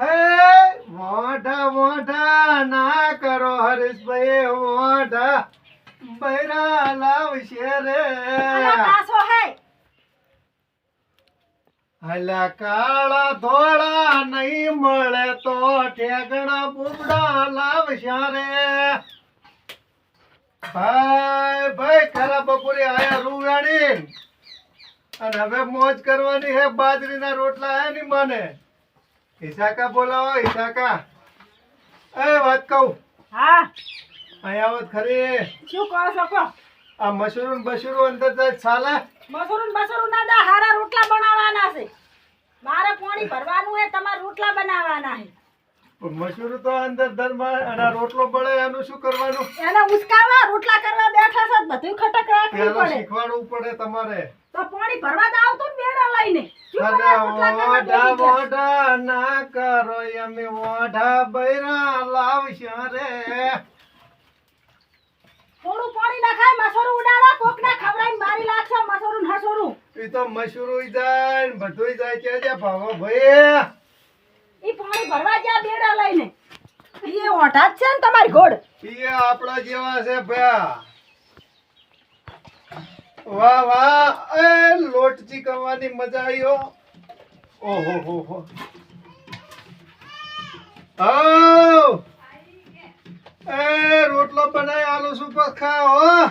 હે મોઢા મોઢા ના કરો હરીશભાઈ મોઢા. બૈરા લાવશે રે. હલા કાળા ધોળા નહીં મળે તો ઠેગણા બુબડા લાવશે રે. ભાઈ ભાઈ ખરા બપોરે આયા રૂવાણી અને હવે મોજ કરવાની હે બાજરીના રોટલા હે ની મને. ઈશાકા બોલાવો ઈશાકા. એ વાત કહું. હા. અહીંયા આવત ખરી. શું કહો છો કહો. આ મશરૂમ બશરૂમ અંદર તો ચાલે. મશરૂમ બશરૂમ ના દા હારા રોટલા બનાવવાના છે. મારે પાણી ભરવાનું હે તમારે રોટલા બનાવવાના હે મશરૂમ તો અંદર દરમાં અને રોટલો બળે એનું શું કરવાનું? એને ઉસકાવા રોટલા કરવા બેઠા છે બધું ખટક રાખવી પેલો પડે. શીખવાડવું પડે તમારે. તો પાણી ભરવા તો આવતો ને ગયા? ના કરો અમે બૈરા લાવશે રે. થોડું પાણી નખાય મસોરું ઉડાડો કોક ના ખવડાવીને મારી લાગશે મસોરું હસોરું. એ તો મશરૂમ જાય ને બધું જાય છે ભાવો ભાઈ? ઈ પાણી ભરવા જ્યાં બેડા લઈને. એ ઓઢા જ છે ને તમારી ઘોડ એ આપણા જેવા છે ભયા વાહ વાહ. એ લોટચી કરવાની મજા આવ્યો ઓહો, હો હો. એ, રોટલો બનાય આલુ સુપર ખાઓ હો.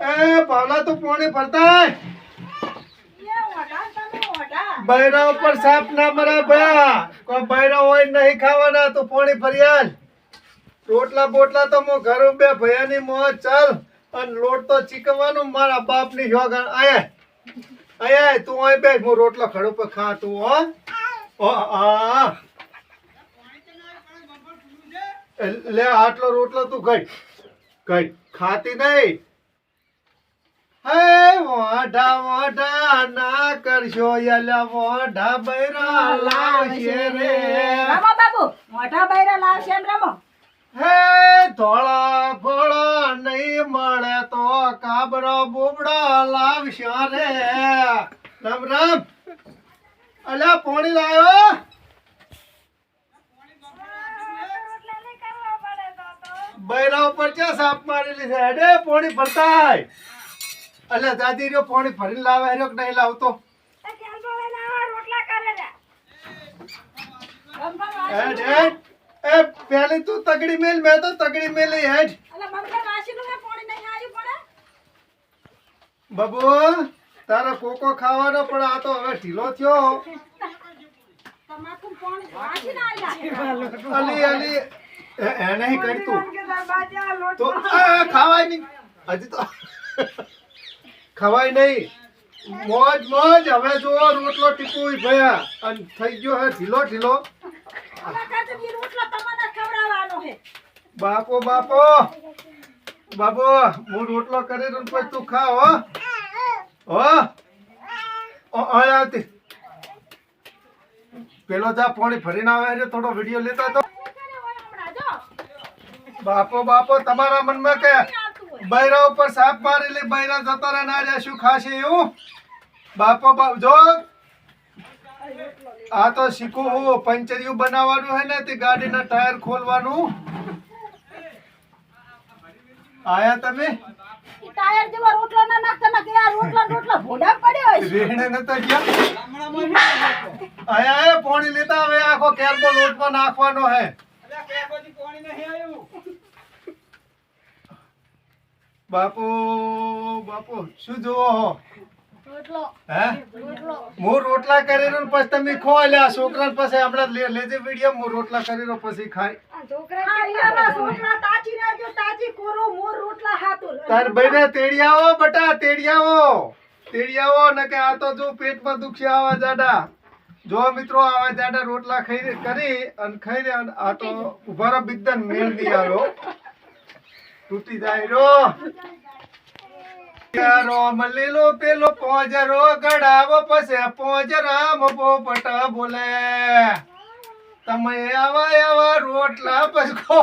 એ ભાવલા તું પોણી ઓઢા બૈરા ઉપર સાપ ના મરા ભયા. કોઈ બૈરા હોય નહીં ખાવાના, તો પોણી ફરિયાદ રોટલા બોટલા તો હું ઘર બે ભયાની મોહ ચાલ અને લોટ તો ચીકવવાનું મારા બાપની જોગણ આયા. આયા તું અહીં બે હું રોટલો ખડો પર ખા તું હો આ. લે આટલો રોટલો તું ગઈ ગઈ ખાતી નહીં. હે મોઢા મોઢા ના કરશો યલા મોઢા બૈરા લાવશે રે. રમો બાબુ. મોઢા બૈરા લાવશે એમ રમો. હે ધોળા ભોળા નહીં મળે તો કાબરો બુબડા લાવશે રે. રામ રામ. અલ્યા પોણી લાયો? બૈરા ઉપર ચા સાપ મારેલી છે? હેડે પોણી ભરતાય અલ્યા દાદી રહ્યો પોણી ભરીને લાવે રહ્યો કે નહીં લાવતો? હેડ એ પેલી તું તગડી મેલ મેં તો તગડી મેલી હેડ બબુ તારો કોકો ખાવાનો પણ આ તો હવે ઢીલો થયો. અલી અલી એને નહીં કરતું. તો ખાવાય નહીં. હજી તો ખવાય નહીં. મોજ મોજ. હવે જો રોટલો ટીપુઈ ભયા અને થઈ ગયો હે ઢીલો ઢીલો. બાપો બાપો. બાપો, હું રોટલો કરી દઉં પછી તું ખા, હો. હો. આવતી. પેલો જા પાણી ભરીને આવે છે, થોડો વીડિયો લેતા તો બાપો બાપો, તમારા મનમાં કે બૈરા ઉપર સાપ મારેલી, બૈરા જતા રહે ના શું ખાશે એવું? બાપો, બાપ, જો. આ તો શીખું હું પંચરિયું બનાવવાનું હે ને તે ગાડીના ટાયર ખોલવાનું. આયા તમે? ટાયર જેવા રોટલા ના નાખતા ના કે આ રોટલા રોટલા ભોડા પડ્યો હોય રેણે નતા ગયા? આયા એ પાણી લેતા હવે આખો કેરબો લોટમાં નાખવાનો હે. બાપુ બાપુ શું જોવો હો? હે? હું રોટલા કરી રહ્યો ને પછી તમે ખો લ્યા છોકરા પછી હમણાં લે- લેજે વીડિયો હું રોટલા કરી રહ્યો પછી ખાય આ છોકરા. તાર ભાઈ તેડી બટા તેડી તેડિયાઓ તેડી ને કે આ તો જો પેટમાં દુખી આવા જાડા. જો મિત્રો આવા જાડા રોટલા ખાઈ કરી અને ખાઈ રે અને આ તો ઊભા રહો બિદ્દન મેળ નહીં આવ્યો તૂટી જાય રો યારો લીલો પેલો પોજરો ગડાવો પસે પોજરામ પોપટ બોલે. તમે આવા આવા રોટલા ખો